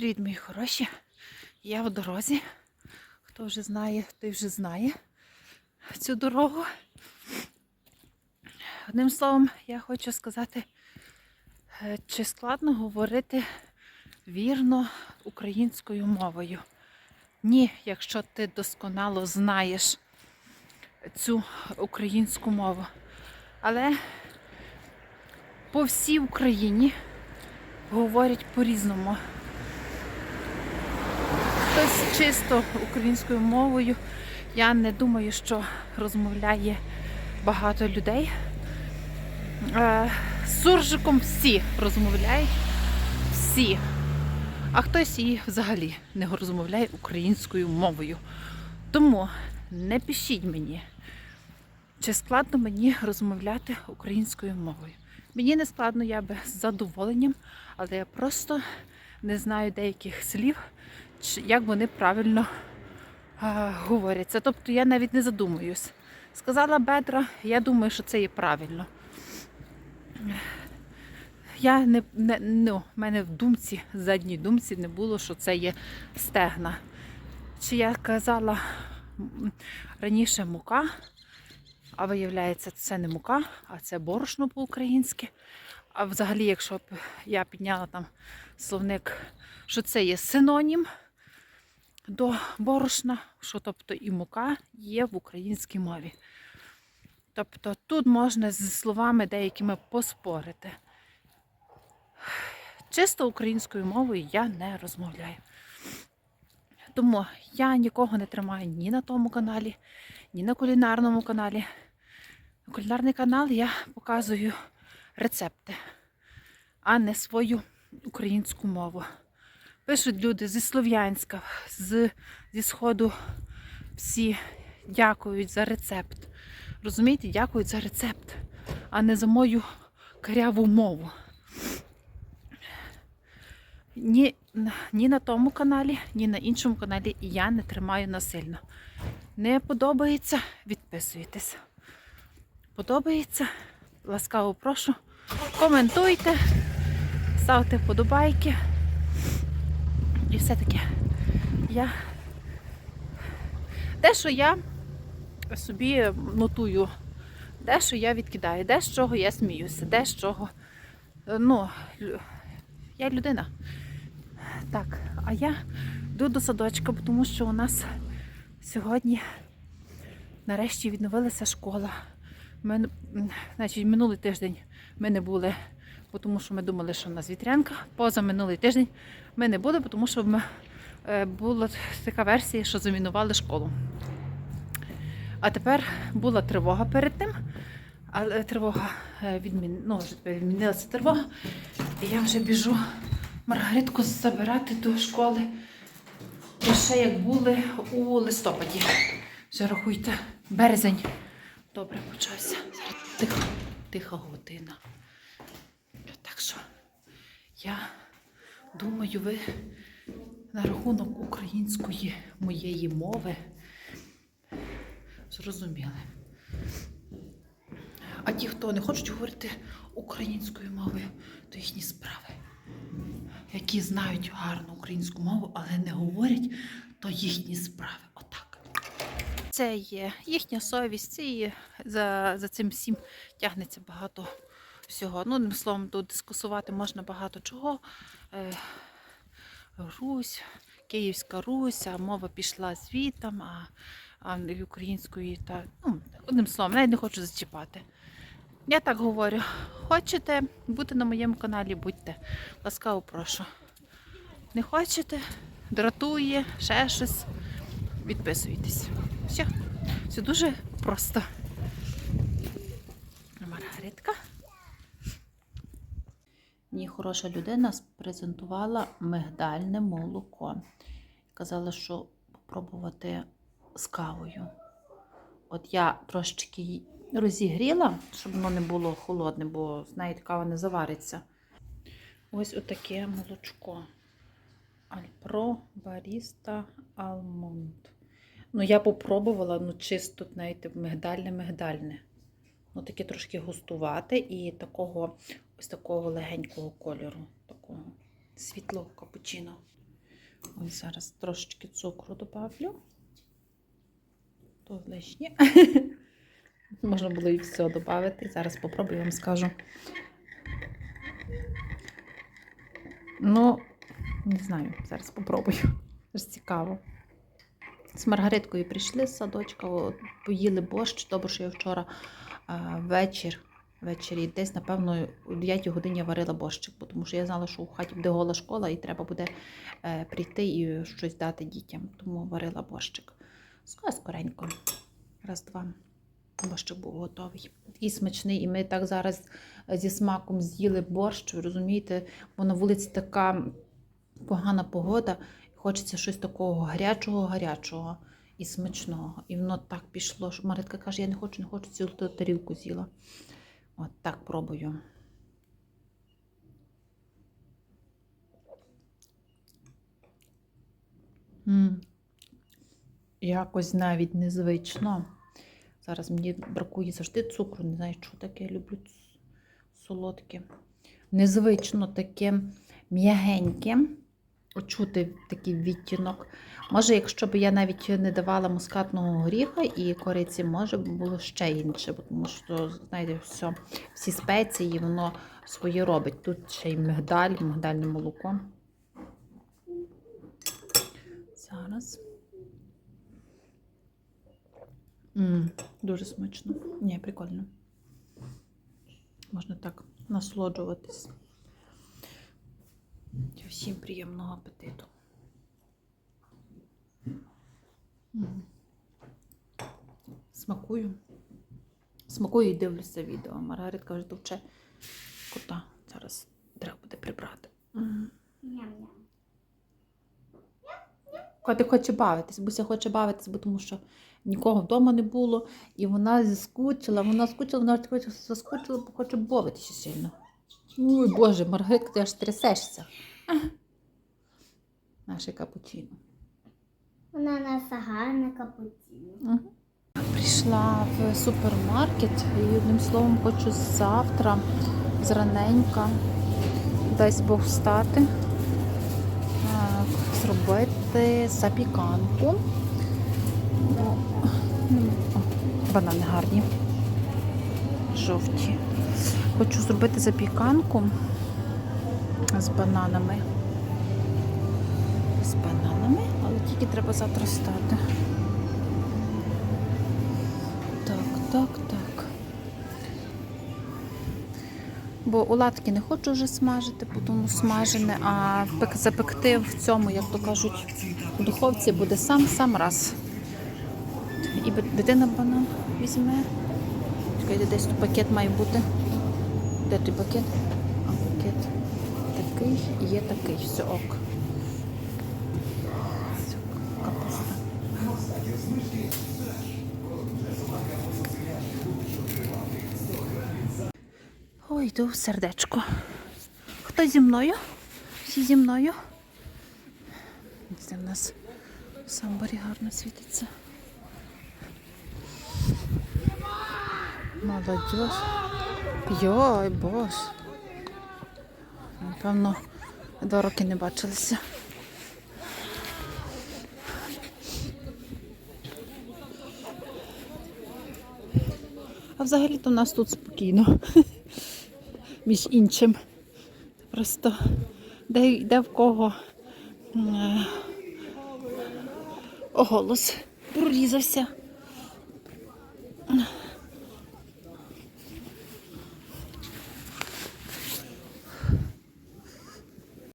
Привіт, мої хороші. Я в дорозі. Хто вже знає, той вже знає цю дорогу. Одним словом, я хочу сказати, е, чи складно говорити вірно українською мовою. Ні, якщо ти досконало знаєш цю українську мову. Але по всій Україні говорять по-різному. Хтось чисто українською мовою. Я не думаю, що розмовляє багато людей. Е, суржиком всі розмовляють. Всі. А хтось і взагалі не розмовляє українською мовою. Тому не пишіть мені, чи складно мені розмовляти українською мовою. Мені не складно, я би з задоволенням, але я просто не знаю деяких слів, як вони правильно а, говоряться. Тобто я навіть не задумуюсь. Сказала бедра, я думаю, що це є правильно. Я не, не ну, в мене в думці, в задній думці не було, що це є стегна. Чи я казала раніше мука, а виявляється, це не мука, а це борошно по-українськи. А взагалі, якщо б я підняла там словник, що це є синонім до борошна, що тобто і мука є в українській мові. Тобто тут можна зі словами деякими поспорити. Чисто українською мовою я не розмовляю. Тому я нікого не тримаю ні на тому каналі, ні на кулінарному каналі. На кулінарний канал я показую рецепти, а не свою українську мову. Пишуть люди зі Слов'янська, з, зі Сходу всі дякують за рецепт. Розумієте, дякують за рецепт, а не за мою каряву мову. Ні, ні на тому каналі, ні на іншому каналі я не тримаю насильно. Не подобається, відписуйтесь. Подобається, ласкаво прошу. Коментуйте, ставте вподобайки. І все таке. Я дещо я собі нотую, дещо я відкидаю, де з чого я сміюся, де з чого. е, Ну, я людина. Так, а я йду до садочка, тому що у нас сьогодні нарешті відновилася школа. Ми, значить, минулий тиждень ми не були, тому що ми думали, що в нас вітрянка. Поза минулий тиждень ми не були, тому що е, була така версія, що замінували школу. А тепер була тривога перед тим, але тривога е, відмін... ну, відмінилася тривога. І я вже біжу Маргаритку забирати до школи. І ще як були у листопаді. Вже рахуйте, березень. Добре почався. Тиха, тиха година. Що я думаю, ви на рахунок української моєї мови зрозуміли. А ті, хто не хочуть говорити українською мовою, то їхні справи. Які знають гарну українську мову, але не говорять, то їхні справи. Отак. Це є їхня совість, і за, за цим всім тягнеться багато всього. Ну, одним словом, тут дискусувати можна багато чого. Е, Русь, Київська Русь, а мова пішла звітом, а, а української та ну, одним словом, навіть не хочу зачіпати. Я так говорю. Хочете бути на моєму каналі, будьте. Ласкаво прошу. Не хочете, дратує, ще щось. Відписуйтесь. Все. Все дуже просто. Маргаритка. Мені хороша людина презентувала мигдальне молоко. Казала, що попробувати з кавою. От я трошечки розігріла, щоб воно не було холодне, бо, знаєте, кава не завариться. Ось отаке молочко. Альпро Баріста Алмонд. Ну, я попробувала, ну, чисто, знаєте, мигдальне-мигдальне. Ну, таке трошки густувате і такого ось такого легенького кольору, такого світлого капучино. Ось зараз трошечки цукру добавлю. То лишнє. Можна було і все додати. Зараз попробую вам скажу. Ну, не знаю, зараз попробую. Аж цікаво. З Маргариткою прийшли з садочка, поїли борщ. Добре, що я вчора а, вечір, ввечері десь, напевно, о 9 годині я варила борщик, тому що я знала, що у хаті буде гола школа і треба буде е, прийти і щось дати дітям. Тому варила борщик. Скоренько. Раз, два. Борщик був готовий. Такий смачний, і ми так зараз зі смаком з'їли борщ. Розумієте, бо на вулиці така погана погода. Хочеться щось такого гарячого, гарячого і смачного. І воно так пішло. що Маритка каже, я не хочу, не хочу цілу тарілку з'їла. От так пробую. м Якось навіть незвично. Зараз мені бракує завжди цукру, не знаю, що таке, я люблю солодке. Незвично таке м'ягеньке. Очути такий відтінок. Може, якщо б я навіть не давала мускатного горіха і кориці, може б було ще інше, тому що, знаєте, все, всі спеції воно своє робить. Тут ще й мигдаль, мигдальне молоко. Зараз. м дуже смачно. Ні, прикольно. Можна так насолоджуватись. Всім приємного апетиту. Смакую. Смакую і дивлюся відео. Маргаритка вже товче кота. Зараз треба буде прибрати. Котик хоче бавитись, Буся хоче бавитись, бо тому що нікого вдома не було, і вона заскучила, вона скучила, вона хоче заскучила, бо хоче бавитися сильно. Ой, Боже, Маргаритка, ти аж трясешся. Наше капучино. Вона нас гарна. Мгм. Прийшла в супермаркет і одним словом хочу завтра зраненька десь Бог встати, зробити запіканку. М, о, Банани гарні. Жовті. Хочу зробити запіканку з бананами. З бананами, але тільки треба завтра встати. Так, так, так. Бо оладки не хочу вже смажити, бо тому смажене, а запекти в цьому, як то кажуть, в духовці буде сам-сам раз. І дитина банан візьме. Десь тут пакет має бути. Де той пакет? А, пакет такий є такий. Все ок. Капуста. Ой, йду в сердечко. Хто зі мною? Всі зі мною? Це в нас в самборі гарно світиться. Молодь. Йой, бос. Напевно, два роки не бачилися. А взагалі-то у нас тут спокійно. Між іншим. Просто де, де в кого е, голос прорізався.